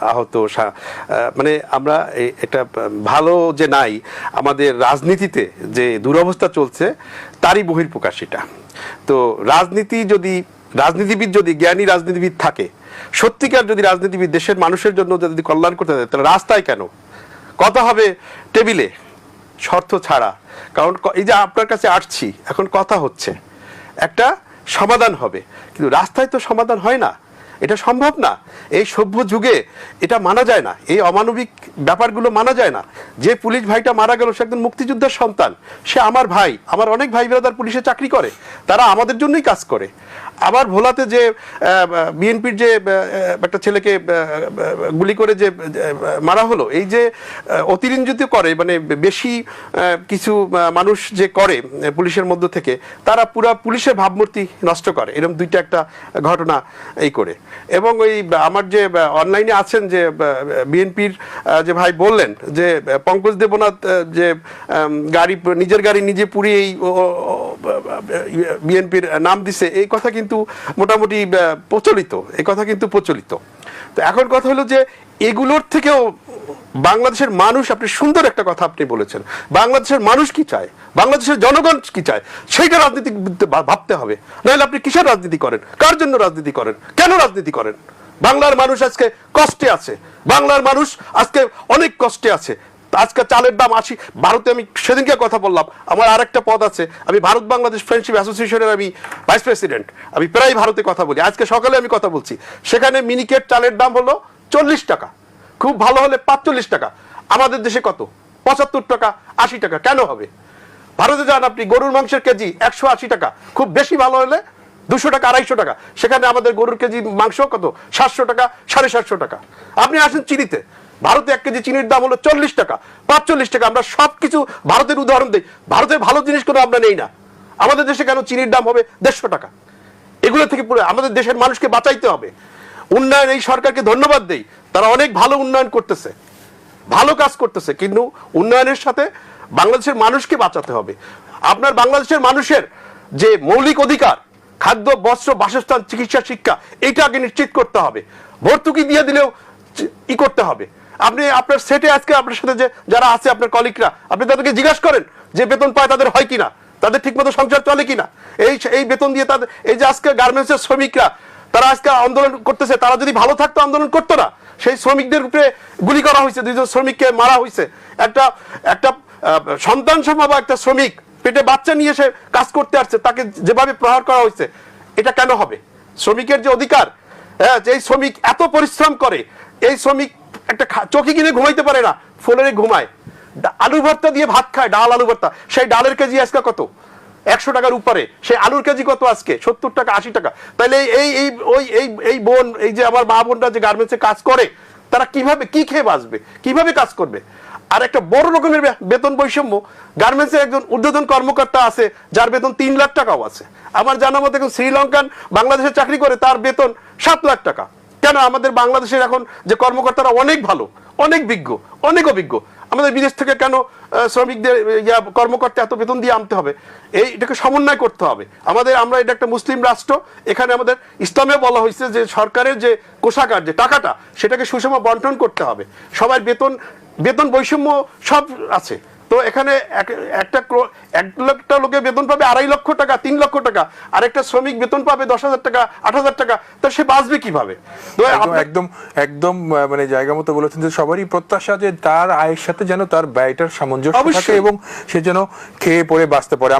আহত মানে আমরা এ- একটা ভালো যে নাই, আমাদের রাজনীতিতে যে দুরবস্থা চলছে, তারই বহির্প্রকাশ এটা। তো রাজনীতি যদি, রাজনীতিবিদ যদি, জ্ঞানী রাজনীতিবিদ থাকে, সত্যিকার যদি রাজনীতিবিদ দেশের মানুষের জন্য যদি কল্যাণ করতে থাকে, তাহলে রাস্তায় কেন? কথা হবে টেবিলে, শর্ত ছাড়া। কারণ এই যে আপনার কাছে আসছি, এখন কথা হচ্ছে, একটা সমাধান হবে। কিন্তু রাস্তায় তো সমাধান হয় না। এটা সম্ভব না। এই সভ্য যুগে এটা মানা যায় না। এই অমানবিক ব্যাপারগুলো মানা যায় না। যে পুলিশ ভাইটা মারা গেল, সে একজন মুক্তিযোদ্ধার সন্তান। সে আমার ভাই। আমার অনেক ভাই ব্রাদার পুলিশে চাকরি করে। তারা আমাদের জন্যই কাজ করে। আবার ভোলাতে যে বিএনপির যে একটা ছেলেকে গুলি করে যে মারা হলো, এই যে অতিরঞ্জিত করে মানে বেশি কিছু মানুষ যে করে পুলিশের মধ্য থেকে, তারা পুরা পুলিশের ভাবমূর্তি নষ্ট করে। এরকম দুইটা একটা ঘটনা এই করে। এবং ওই, আমার যে অনলাইনে আছেন যে বিএনপির যে ভাই বললেন যে পঙ্কজ দেবনাথ যে গাড়ি, নিজের গাড়ি নিজে পুড়িয়ে এই বিএনপির নাম দিছে, এই কথা কিন্তু মোটামুটি প্রচলিত, এই কথা কিন্তু প্রচলিত। তো এখন কথা হলো যে, এগুলোর থেকেও বাংলাদেশের মানুষ, আপনি সুন্দর একটা কথা আপনি বলেছেন। বাংলাদেশের মানুষ কি চায়? বাংলাদেশের জনগণ কি চায়? সেইটা রাজনীতি ভাবতে হবে। নাহলে আপনি কিসের রাজনীতি করেন? কার জন্য রাজনীতি করেন? কেন রাজনীতি করেন? বাংলার মানুষ আজকে কষ্টে আছে। বাংলার মানুষ আজকে অনেক কষ্টে আছে। আজকে চালের দাম আশি ভারতে আমি সেদিনকে কথা বললাম। আমার আরেকটা পদ আছে। আমি ভারত বাংলাদেশ ফ্রেন্ডশিপ অ্যাসোসিয়েশনের আমি ভাইস প্রেসিডেন্ট আমি প্রায় ভারতে কথা বলি। আজকে সকালে আমি কথা বলছি। সেখানে মিনিকেট চালের দাম হলো চল্লিশ টাকা। খুব ভালো হলে পাঁচচল্লিশ টাকা। আমাদের দেশে কত? পঁচাত্তর টাকা, আশি টাকা, কেন হবে? ভারতে যান আপনি, গরুর মাংসের কেজি একশো আশি টাকা। খুব বেশি ভালো হলে দুশো টাকা, আড়াইশো টাকা। সেখানে আমাদের গরুর কেজি মাংস কত? সাতশো টাকা, সাড়ে সাতশো টাকা। আপনি আসেন চিনিতে ভারতে এক কেজি চিনির দাম হলো চল্লিশ টাকা। পাঁচচল্লিশ টাকা। আমরা সব কিছু ভারতের উদাহরণ দিই। ভারতের ভালো জিনিস কোনো আমরা নেই না। আমাদের দেশে কেন চিনির দাম হবে দেড়শো টাকা? এগুলো থেকে পুরো আমাদের দেশের মানুষকে বাঁচাইতে হবে। উন্নয়ন এই সরকারকে ধন্যবাদ দেই। তারা অনেক ভালো উন্নয়ন করতেছে, ভালো কাজ করতেছে, কিন্তু উন্নয়নের সাথে বাংলাদেশের মানুষকে বাঁচাতে হবে। আপনার বাংলাদেশের মানুষের যে মৌলিক অধিকার, খাদ্য, বস্ত্র, বাসস্থান, চিকিৎসা, শিক্ষা এইটা আগে নিশ্চিত করতে হবে। ভর্তুকি দিয়ে দিলেও ই করতে হবে। আপনি আপনার সেটে আজকে আপনার সাথে যে যারা আছে আপনার কলিগরা, আপনি তাদেরকে জিজ্ঞাসা করেন যে বেতন পায় তাদের হয় কিনা, তাদের ঠিকমতো সংসার চলে কিনা। এই এই বেতন দিয়ে তাদের, এই যে আজকে গার্মেন্টসের শ্রমিকরা তারা আজকে আন্দোলন করতেছে, তারা যদি ভালো থাকতো, আন্দোলন করতো না। সেই শ্রমিকদের উপরে গুলি করা হয়েছে, দুইজন শ্রমিককে মারা হয়েছে। একটা একটা সন্তান সম বা একটা শ্রমিক পেটে বাচ্চা নিয়ে এসে কাজ করতে আসছে, তাকে যেভাবে প্রহার করা হয়েছে, এটা কেন হবে? শ্রমিকের যে অধিকার হ্যাঁ যে শ্রমিক এত পরিশ্রম করে, এই শ্রমিক একটা চোখে কিনে ঘুমাইতে পারে না ফোনে ঘুমায়। আলু ভর্তা দিয়ে ভাত খায়, ডাল আলু ভর্তা সেই ডালের কেজি আজকে কত? একশো টাকার উপরে। সে আলুর কেজি কত আজকে? সত্তর টাকা, আশি টাকা। তাহলে এই এই, ওই, এই এই বোন, এই যে আমার মা বোনরা যে গার্মেন্টসে কাজ করে, তারা কীভাবে, কি খেয়ে বাঁচবে? কীভাবে কাজ করবে? আর একটা বড় রকমের বেতন বৈষম্য। গার্মেন্টসের একজন ঊর্ধ্বতন কর্মকর্তা আছে, যার বেতন তিন লাখ টাকাও আছে। আমার জানা মতে এখন শ্রীলঙ্কান বাংলাদেশে চাকরি করে, তার বেতন সাত লাখ টাকা। কেন? আমাদের বাংলাদেশের এখন যে কর্মকর্তারা অনেক ভালো, অনেক বিজ্ঞ, অনেক অভিজ্ঞ। আমাদের বিদেশ থেকে কেন শ্রমিকদের ইয়া, কর্মকর্তা এত বেতন দিয়ে আনতে হবে? এই, এটাকে সমন্বয় করতে হবে। আমাদের, আমরা এটা একটা মুসলিম রাষ্ট্র, এখানে আমাদের ইসলামে বলা হয়েছে যে সরকারের যে কোষাগার, যে টাকাটা, সেটাকে সুষম বন্টন করতে হবে। সবাই বেতন বেতন বৈষম্য সব আছে। তো এখানে একটা এক লক্ষটা লোকে বেতন পাবে আড়াই লক্ষ টাকা তিন লক্ষ টাকা আর একটা শ্রমিক বেতন পাবে দশ হাজার টাকা আট হাজার টাকা তো সে বাঁচবে কীভাবে একদম একদম মানে জায়গা মতো বলেছেন যে সবারই প্রত্যাশা যে তার আয়ের সাথে যেন তার ব্যয়টার সামঞ্জস্য থাকে। এবং সে যেন খেয়ে পড়ে বাঁচতে পারে